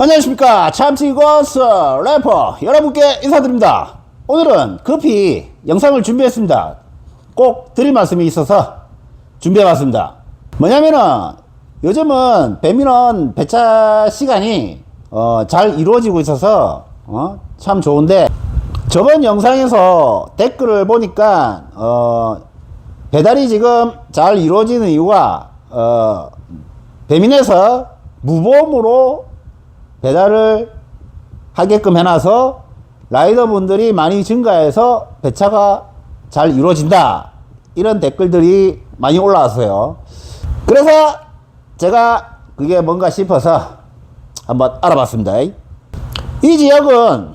안녕하십니까. 참치고스 래퍼 여러분께 인사드립니다. 오늘은 급히 영상을 준비했습니다. 꼭 드릴 말씀이 있어서 준비해봤습니다. 뭐냐면은 요즘은 배민원 배차 시간이 어, 잘 이루어지고 있어서 어, 참 좋은데 저번 영상에서 댓글을 보니까 어, 배달이 지금 잘 이루어지는 이유가 어, 배민에서 무보험으로 배달을 하게끔 해놔서 라이더분들이 많이 증가해서 배차가 잘 이루어진다. 이런 댓글들이 많이 올라왔어요. 그래서 제가 그게 뭔가 싶어서 한번 알아봤습니다. 이 지역은,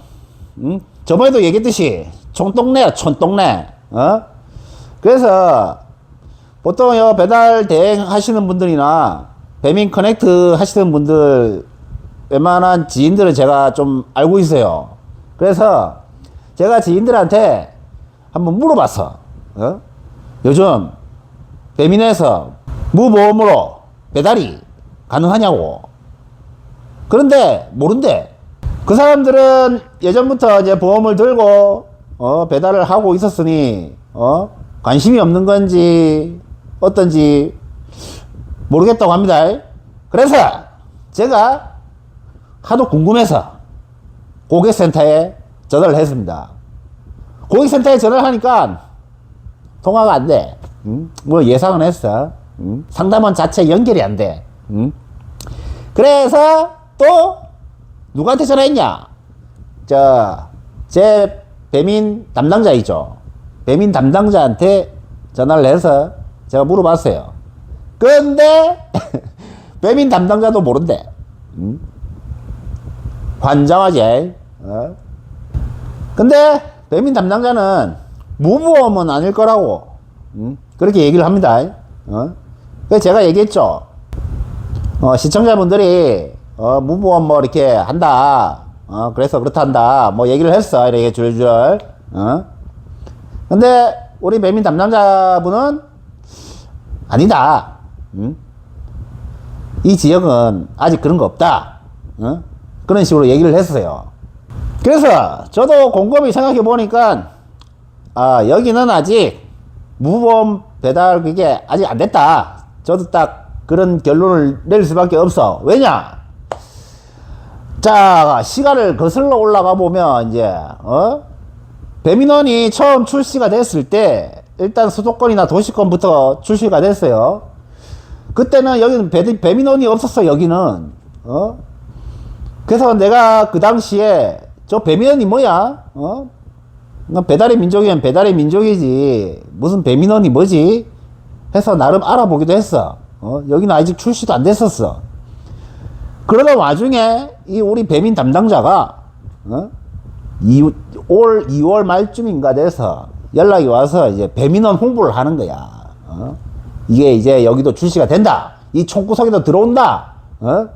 음, 저번에도 얘기했듯이 총동네야, 촌동네. 어? 그래서 보통 요 배달 대행 하시는 분들이나 배민 커넥트 하시는 분들 웬만한 지인들은 제가 좀 알고 있어요. 그래서 제가 지인들한테 한번 물어봤어. 어? 요즘 배민에서 무보험으로 배달이 가능하냐고. 그런데 모른대. 그 사람들은 예전부터 이제 보험을 들고 어, 배달을 하고 있었으니 어, 관심이 없는 건지 어떤지 모르겠다고 합니다. 그래서 제가 하도 궁금해서 고객센터에 전화를 했습니다. 고객센터에 전화를 하니까 통화가 안 돼. 음? 뭐 예상은 했어. 음? 상담원 자체 연결이 안 돼. 음? 그래서 또 누구한테 전화했냐? 저, 제 배민 담당자이죠. 배민 담당자한테 전화를 해서 제가 물어봤어요. 근데 배민 담당자도 모른대. 음? 환장하지. 어? 근데 배민 담당자는 무보험은 아닐 거라고 음? 그렇게 얘기를 합니다. 어? 그래서 제가 얘기했죠. 어, 시청자분들이 어, 무보험 뭐 이렇게 한다. 어, 그래서 그렇다 한다. 뭐 얘기를 했어. 이렇게 줄줄. 어? 근데 우리 배민 담당자분은 아니다. 음? 이 지역은 아직 그런 거 없다. 어? 그런 식으로 얘기를 했어요. 그래서 저도 곰곰이 생각해 보니까 아 여기는 아직 무보험 배달 그게 아직 안 됐다. 저도 딱 그런 결론을 내릴 수밖에 없어. 왜냐? 자 시간을 거슬러 올라가 보면 이제 어 배민원이 처음 출시가 됐을 때 일단 수도권이나 도시권부터 출시가 됐어요. 그때는 여기는 배, 배민원이 없었어 여기는 어 그래서 내가 그 당시에 저 배민원이 뭐야? 어? 나 배달의 민족이면 배달의 민족이지. 무슨 배민원이 뭐지? 해서 나름 알아보기도 했어. 어? 여기는 아직 출시도 안 됐었어. 그러던 와중에 이 우리 배민 담당자가 어? 이, 올 2월 말쯤인가 돼서 연락이 와서 이제 배민원 홍보를 하는 거야. 어? 이게 이제 여기도 출시가 된다. 이 총구석에도 들어온다. 어?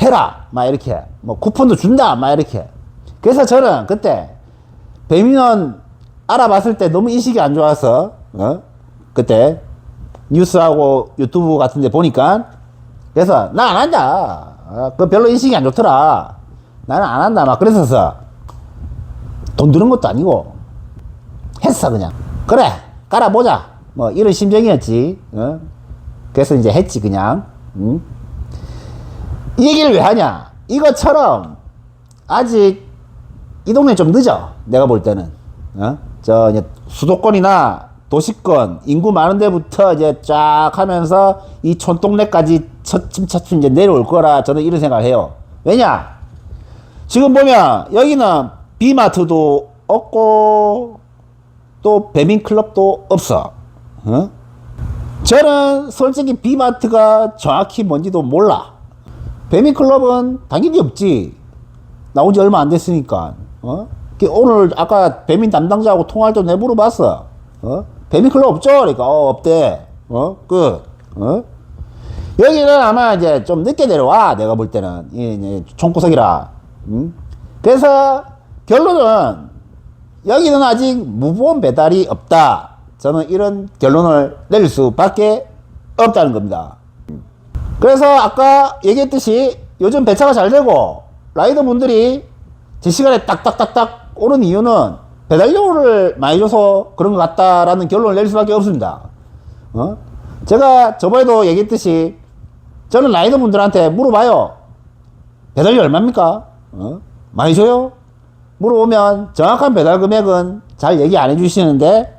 해라. 막 이렇게. 뭐 쿠폰도 준다. 막 이렇게. 그래서 저는 그때 배민원 알아봤을 때 너무 인식이 안 좋아서 어? 그때 뉴스하고 유튜브 같은 데 보니까 그래서 나 안 한다. 어, 그 별로 인식이 안 좋더라. 나는 안 한다. 막 그랬어서 돈 드는 것도 아니고 했어 그냥. 그래. 깔아보자. 뭐 이런 심정이었지. 어? 그래서 이제 했지 그냥. 응? 이 얘기를 왜 하냐? 이것처럼 아직 이 동네 좀 늦어. 내가 볼 때는. 어? 저 수도권이나 도시권 인구 많은 데부터 이제 쫙 하면서 이 촌동네까지 차츰차츰 이제 내려올 거라 저는 이런 생각을 해요. 왜냐? 지금 보면 여기는 비마트도 없고 또 배민클럽도 없어. 어? 저는 솔직히 비마트가 정확히 뭔지도 몰라. 배민클럽은 당연히 없지. 나온 지 얼마 안 됐으니까. 어? 그 오늘 아까 배민 담당자하고 통화할 때 내가 물어봤어. 어? 배민클럽 없죠? 그러니까, 어, 없대. 어? 끝. 어? 여기는 아마 이제 좀 늦게 내려와. 내가 볼 때는. 이, 이 총구석이라. 응? 그래서 결론은 여기는 아직 무보험 배달이 없다. 저는 이런 결론을 내릴 수밖에 없다는 겁니다. 그래서 아까 얘기했듯이 요즘 배차가 잘 되고 라이더 분들이 제 시간에 딱딱딱딱 오는 이유는 배달료를 많이 줘서 그런 것 같다라는 결론을 낼 수밖에 없습니다. 어? 제가 저번에도 얘기했듯이 저는 라이더 분들한테 물어봐요. 배달료 얼마입니까? 어? 많이 줘요? 물어보면 정확한 배달 금액은 잘 얘기 안 해주시는데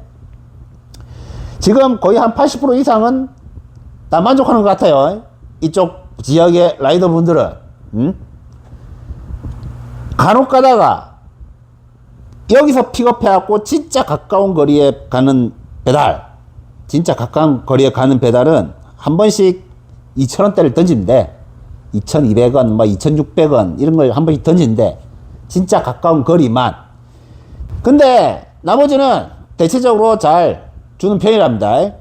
지금 거의 한 80% 이상은 다 만족하는 것 같아요. 이쪽 지역의 라이더 분들은. 음? 간혹 가다가 여기서 픽업해갖고 진짜 가까운 거리에 가는 배달, 진짜 가까운 거리에 가는 배달은 한 번씩 2,000원대를 던지는데 2,200원, 뭐 2,600원 이런 걸 한 번씩 던지는데 진짜 가까운 거리만. 근데 나머지는 대체적으로 잘 주는 편이랍니다.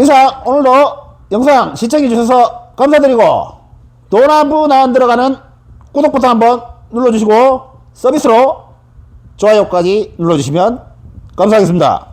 이상 오늘도 영상 시청해 주셔서 감사드리고 돈 한 푼 안 들어가는 구독 버튼 한번 눌러주시고 서비스로 좋아요까지 눌러주시면 감사하겠습니다.